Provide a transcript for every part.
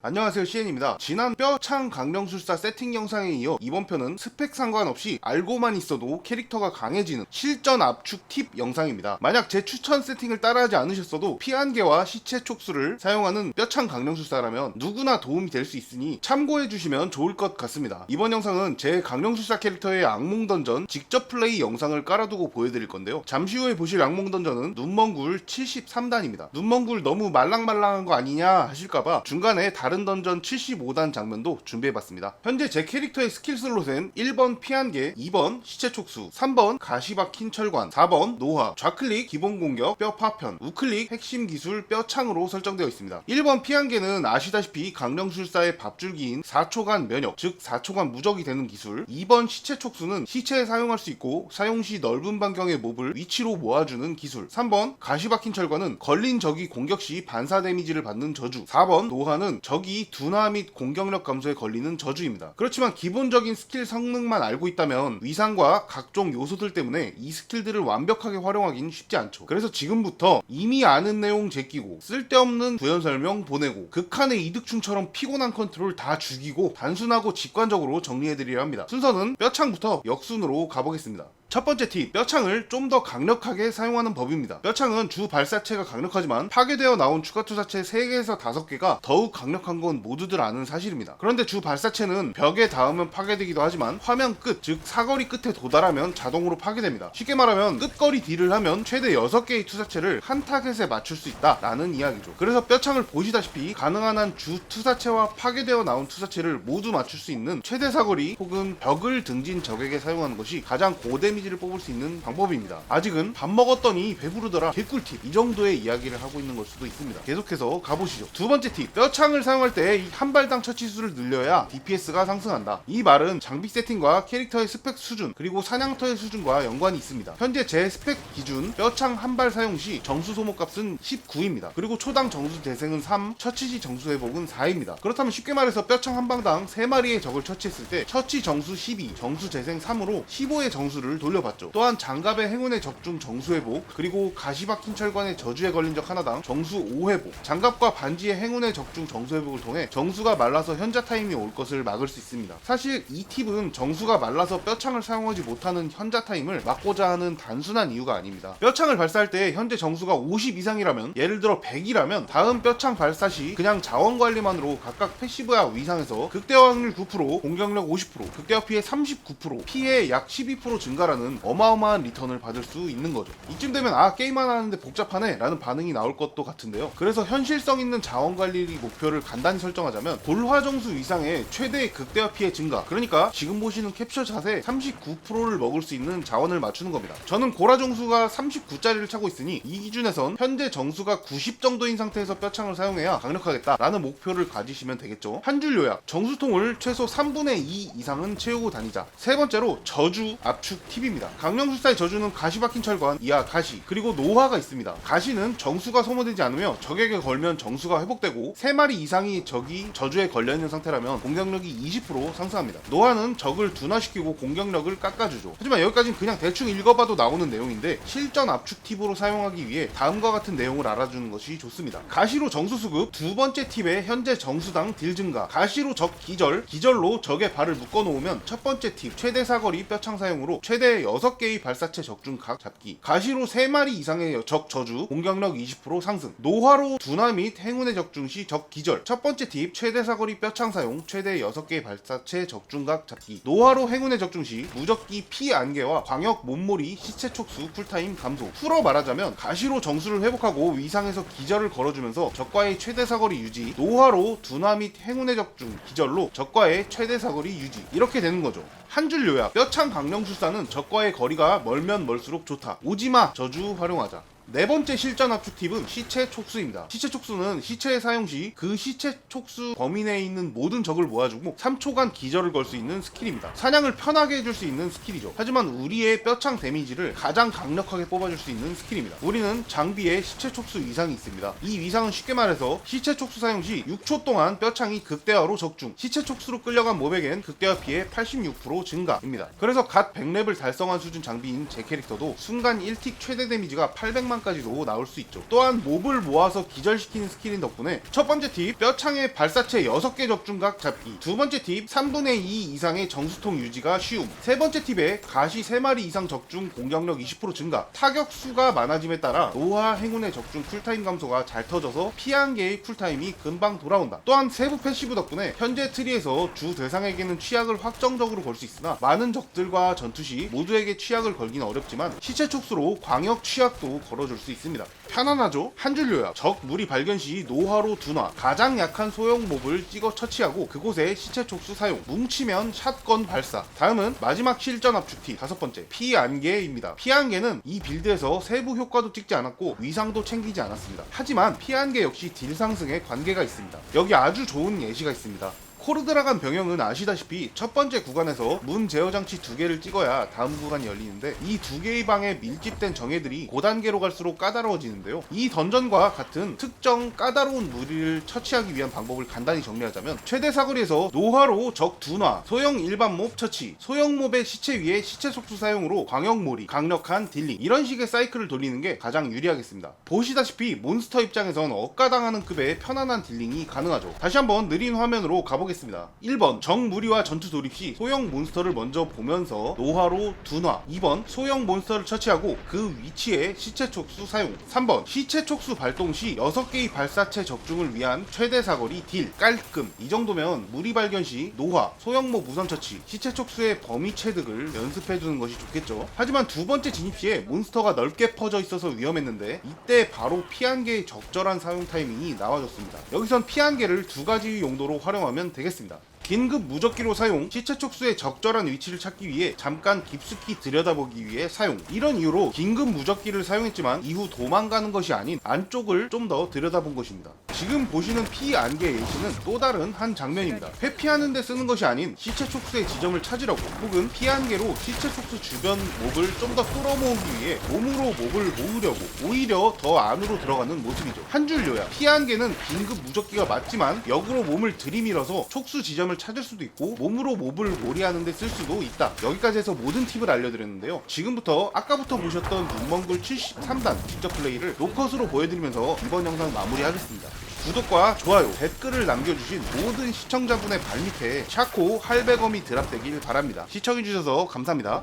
안녕하세요 CN입니다. 지난 뼈창 강령술사 세팅 영상에 이어 이번 편은 스펙 상관없이 알고만 있어도 캐릭터가 강해지는 실전 압축 팁 영상입니다. 만약 제 추천 세팅을 따라하지 않으셨어도 피한계와 시체 촉수를 사용하는 뼈창 강령술사라면 누구나 도움이 될 수 있으니 참고해 주시면 좋을 것 같습니다. 이번 영상은 제 강령술사 캐릭터의 악몽 던전 직접 플레이 영상을 깔아두고 보여드릴 건데요. 잠시 후에 보실 악몽 던전은 눈먼굴 73단입니다. 눈먼굴 너무 말랑말랑한 거 아니냐 하실까봐 중간에 다른 던전 75단 장면도 준비해봤습니다. 현재 제 캐릭터의 스킬 슬롯엔 1번 피한개, 2번 시체 촉수, 3번 가시박힌 철관, 4번 노화, 좌클릭 기본 공격 뼈 파편, 우클릭 핵심 기술 뼈 창으로 설정되어 있습니다. 1번 피한개는 아시다시피 강령술사의 밥줄기인 4초간 면역, 즉 4초간 무적이 되는 기술. 2번 시체 촉수는 시체에 사용할 수 있고 사용 시 넓은 반경의 몹을 위치로 모아주는 기술. 3번 가시박힌 철관은 걸린 적이 공격 시 반사 데미지를 받는 저주. 4번 노화는 적이 둔화 및 공격력 감소에 걸리는 저주입니다. 그렇지만 기본적인 스킬 성능만 알고 있다면 위상과 각종 요소들 때문에 이 스킬들을 완벽하게 활용하기는 쉽지 않죠. 그래서 지금부터 이미 아는 내용 제끼고 쓸데없는 부연 설명 보내고 극한의 이득충처럼 피곤한 컨트롤 다 죽이고 단순하고 직관적으로 정리해드리려 합니다. 순서는 뼈창부터 역순으로 가보겠습니다. 첫 번째 팁, 뼈창을 좀 더 강력하게 사용하는 법입니다. 뼈창은 주 발사체가 강력하지만 파괴되어 나온 추가 투사체 3개에서 5개가 더욱 강력한 건 모두들 아는 사실입니다. 그런데 주 발사체는 벽에 닿으면 파괴되기도 하지만 화면 끝, 즉 사거리 끝에 도달하면 자동으로 파괴됩니다. 쉽게 말하면 끝거리 딜을 하면 최대 6개의 투사체를 한 타겟에 맞출 수 있다라는 이야기죠. 그래서 뼈창을 보시다시피 가능한 한 주 투사체와 파괴되어 나온 투사체를 모두 맞출 수 있는 최대 사거리 혹은 벽을 등진 적에게 사용하는 것이 가장 고 데미지를 뽑을 수 있는 방법입니다. 아직은 밥 먹었더니 배부르더라 개꿀팁 이 정도의 이야기를 하고 있는 걸 수도 있습니다. 계속해서 가보시죠. 두 번째 팁 뼈창을 사용할 때한 발당 처치수를 늘려야 DPS가 상승한다. 이 말은 장비 세팅과 캐릭터의 스펙 수준 그리고 사냥터의 수준과 연관이 있습니다. 현재 제 스펙 기준 뼈창 한 발 사용 시 정수 소모값은 19입니다. 그리고 초당 정수 재생은 3, 처치시 정수 회복은 4입니다. 그렇다면 쉽게 말해서 뼈창 한 방당 3마리의 적을 처치했을 때 처치 정수 12, 정수 재생 3으로 15의 정수를 돌려받죠. 또한 장갑의 행운의 적중 정수 회복, 그리고 가시박힌 철관의 저주에 걸린 적 하나당 정수 5 회복, 장갑과 반지의 행운의 적중 정수 회복을 통해 정수가 말라서 현자 타임이 올 것을 막을 수 있습니다. 사실 이 팁은 정수가 말라서 뼈창을 사용하지 못하는 현자 타임을 막고자 하는 단순한 이유가 아닙니다. 뼈창을 발사할 때 현재 정수가 50 이상이라면 예를 들어 100이라면 다음 뼈창 발사 시 그냥 자원 관리만으로 각각 패시브야 위상에서 극대화 확률 9%, 공격력 50%, 극대화 피해 39%, 피해 약 12% 증가라는 어마어마한 리턴을 받을 수 있는 거죠. 이쯤 되면 아 게임만 하는데 복잡하네 라는 반응이 나올 것도 같은데요. 그래서 현실성 있는 자원 관리 목표를 간단히 설정하자면 골화 정수 위상의 최대 극대화 피해 증가 그러니까 지금 보시는 캡처 자세 39%를 먹을 수 있는 자원을 맞추는 겁니다. 저는 고라 정수가 39짜리를 차고 있으니 이 기준에선 현재 정수가 90 정도인 상태에서 뼈창을 사용해야 강력하겠다라는 목표를 가지시면 되겠죠. 한 줄 요약 정수통을 최소 3분의 2 이상은 채우고 다니자. 세 번째로 저주 압축 팁입니다. 강령술사의 저주는 가시 박힌 철관, 이하 가시, 그리고 노화가 있습니다. 가시는 정수가 소모되지 않으며 적에게 걸면 정수가 회복되고 3마리 이상이 적이 저주에 걸려있는 상태라면 공격력이 20% 상승합니다. 노화는 적을 둔화시키고 공격력을 깎아주죠. 하지만 여기까지는 그냥 대충 읽어봐도 나오는 내용인데 실전 압축 팁으로 사용하기 위해 다음과 같은 내용을 알아주는 것이 좋습니다. 가시로 정수 수급, 두 번째 팁의 현재 정수당 딜 증가, 가시로 적 기절, 기절로 적의 발을 묶어놓으면 첫 번째 팁 최대 사거리 뼈창 사용으로 최대 6개의 발사체 적중 각 잡기, 가시로 3마리 이상의 적 저주, 공격력 20% 상승, 노화로 둔화 및 행운의 적중 시 적 기절, 첫 번째 팁 최대 사거리 뼈창 사용, 최대 6개의 발사체 적중각 잡기, 노화로 행운의 적중 시 무적기 피 안개와 광역 몸몰이 시체 촉수 쿨타임 감소. 풀어 말하자면 가시로 정수를 회복하고 위상에서 기절을 걸어주면서 적과의 최대 사거리 유지, 노화로 둔화 및 행운의 적중, 기절로 적과의 최대 사거리 유지. 이렇게 되는 거죠. 한 줄 요약. 뼈창 강령술사는 적과의 거리가 멀면 멀수록 좋다. 오지마 저주 활용하자. 네 번째 실전 압축 팁은 시체 촉수입니다. 시체 촉수는 시체의 사용 시 그 시체 촉수 범위 내에 있는 모든 적을 모아주고 3초간 기절을 걸 수 있는 스킬입니다. 사냥을 편하게 해줄 수 있는 스킬이죠. 하지만 우리의 뼈창 데미지를 가장 강력하게 뽑아줄 수 있는 스킬입니다. 우리는 장비에 시체 촉수 위상이 있습니다. 이 위상은 쉽게 말해서 시체 촉수 사용 시 6초 동안 뼈창이 극대화로 적중, 시체 촉수로 끌려간 모백엔 극대화 피해 86% 증가입니다. 그래서 갓 100렙을 달성한 수준 장비인 제 캐릭터도 순간 1틱 최대 데미지가 800만 순간까지 도 나올 수 있죠. 또한 몹을 모아서 기절시키는 스킬인 덕분에 첫 번째 팁 뼈창에 발사체 6개 적중각 잡기. 두 번째 팁 3분의 2 이상의 정수통 유지가 쉬움. 세 번째 팁에 가시 3마리 이상 적중 공격력 20% 증가. 타격 수가 많아짐에 따라 노화 행운의 적중 쿨타임 감소가 잘 터져서 피한 개의 쿨타임이 금방 돌아온다. 또한 세부 패시브 덕분에 현재 트리에서 주 대상에게는 취약을 확정적으로 걸 수 있으나 많은 적들과 전투 시 모두에게 취약을 걸기는 어렵지만 시체 촉수로 광역 취약도 걸어 줄 수 있습니다. 편안하죠? 한 줄 요약. 적 무리 발견 시 노화로 둔화. 가장 약한 소형 몹을 찍어 처치하고 그곳에 시체 촉수 사용. 뭉치면 샷건 발사. 다음은 마지막 실전 압축 팁 다섯 번째. 피 안개입니다. 피 안개는 이 빌드에서 세부 효과도 찍지 않았고 위상도 챙기지 않았습니다. 하지만 피 안개 역시 딜 상승에 관계가 있습니다. 여기 아주 좋은 예시가 있습니다 코르 들어간 병영은 아시다시피 첫 번째 구간에서 문 제어 장치 두 개를 찍어야 다음 구간이 열리는데 이 두 개의 방에 밀집된 정예들이 고단계로 갈수록 까다로워지는데요. 이 던전과 같은 특정 까다로운 무리를 처치하기 위한 방법을 간단히 정리하자면 최대 사거리에서 노화로 적 둔화, 소형 일반 몹 처치, 소형 몹의 시체 위에 시체 속수 사용으로 광역몰이, 강력한 딜링 이런 식의 사이클을 돌리는 게 가장 유리하겠습니다. 보시다시피 몬스터 입장에선 억가당하는 급의 편안한 딜링이 가능하죠. 다시 한번 느린 화면으로 가보겠습니다. 1번 정무리와 전투 돌입 시 소형 몬스터를 먼저 보면서 노화로 둔화. 2번 소형 몬스터를 처치하고 그 위치에 시체 촉수 사용. 3번 시체 촉수 발동 시 6개의 발사체 적중을 위한 최대 사거리 딜. 깔끔. 이 정도면 무리 발견 시 노화 소형모 우선 처치. 시체 촉수의 범위 체득을 연습해두는 것이 좋겠죠. 하지만 두 번째 진입 시에 몬스터가 넓게 퍼져 있어서 위험했는데 이때 바로 피한개의 적절한 사용 타이밍이 나와줬습니다. 여기선 피한개를 두 가지 용도로 활용하면 되겠습니다 긴급 무적기로 사용, 시체 촉수의 적절한 위치를 찾기 위해 잠깐 깊숙이 들여다보기 위해 사용. 이런 이유로 긴급 무적기를 사용했지만 이후 도망가는 것이 아닌 안쪽을 좀 더 들여다본 것입니다. 지금 보시는 피 안개 예시는 또 다른 한 장면입니다. 회피하는 데 쓰는 것이 아닌 시체 촉수의 지점을 찾으려고 혹은 피 안개로 시체 촉수 주변 몹을 좀 더 끌어모으기 위해 몸으로 몹을 모으려고 오히려 더 안으로 들어가는 모습이죠. 한 줄 요약. 피 안개는 긴급 무적기가 맞지만 역으로 몸을 들이밀어서 촉수 지점을 찾을 수도 있고 몸으로 몹을 몰이하는 데 쓸 수도 있다. 여기까지 해서 모든 팁을 알려드렸는데요. 지금부터 아까부터 보셨던 눈먼글 73단 직접 플레이를 노컷으로 보여드리면서 이번 영상 마무리하겠습니다. 구독과 좋아요, 댓글을 남겨주신 모든 시청자분의 발밑에 샤코 할배검이 드랍되길 바랍니다. 시청해주셔서 감사합니다.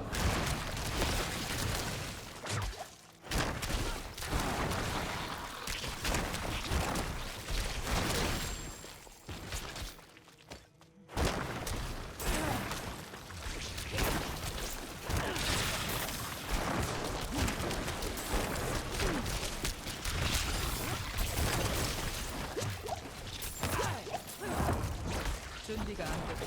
준비가 안 됐어.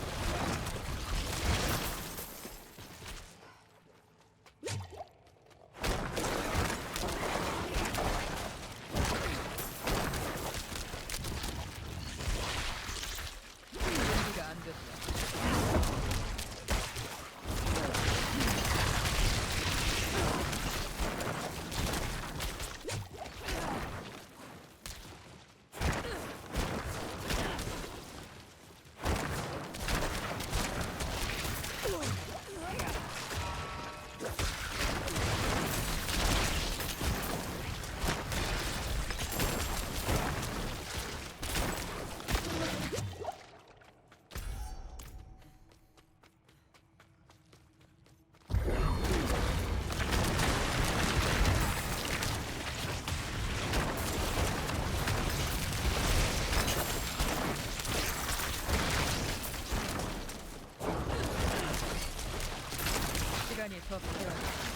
준비가 안 됐어. 시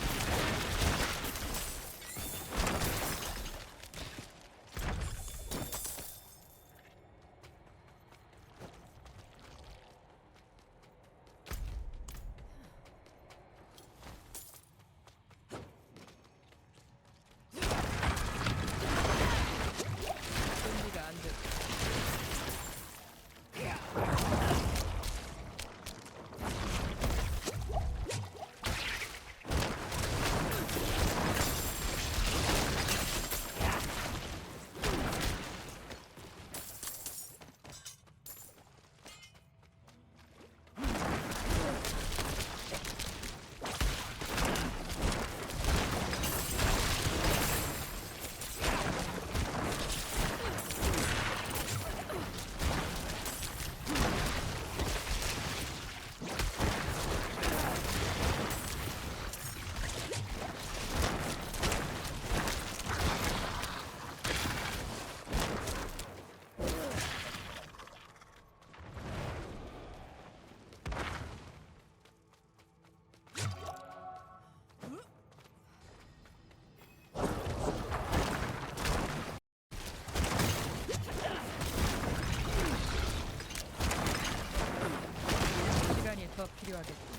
필요하겠군.